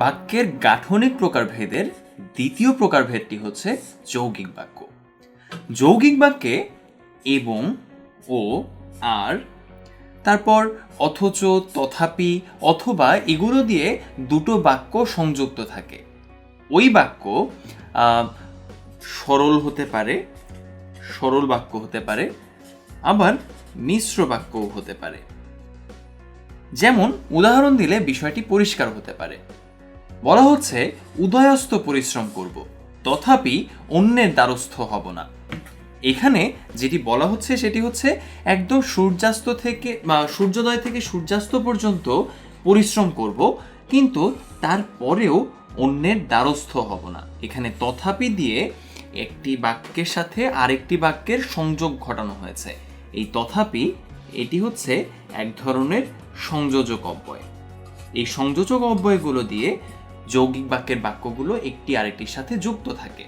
বাক্যের গাঠনিক প্রকারভেদের দ্বিতীয় প্রকারভেদটি হচ্ছে যৌগিক বাক্য। যৌগিক বাক্যে এবং, ও, আর, তারপর অথচ, তথাপি, অথবা এগুলো দিয়ে দুটো বাক্য সংযুক্ত থাকে। ওই বাক্য সরল হতে পারে, সরল বাক্য হতে পারে, আবার মিশ্র বাক্যও হতে পারে। যেমন, উদাহরণ দিলে বিষয়টি পরিষ্কার হতে পারে। বলা হচ্ছে উদয়স্ত পরিশ্রম করব, তথাপি অন্যের দ্বারস্থ হব না। এখানে যেটি বলা হচ্ছে, সেটি হচ্ছে একদম সূর্যাস্ত থেকে, বা সূর্যোদয় থেকে সূর্যাস্ত পর্যন্ত পরিশ্রম করব, কিন্তু তারপরেও অন্যের দ্বারস্থ হব না। এখানে তথাপি দিয়ে একটি বাক্যের সাথে আরেকটি বাক্যের সংযোগ ঘটানো হয়েছে। এই তথাপি, এটি হচ্ছে এক ধরনের সংযোজক অব্যয়। এই সংযোজক অব্যয়গুলো দিয়ে যৌগিক বাক্যের বাক্যগুলো একটি আরেকটির সাথে যুক্ত থাকে।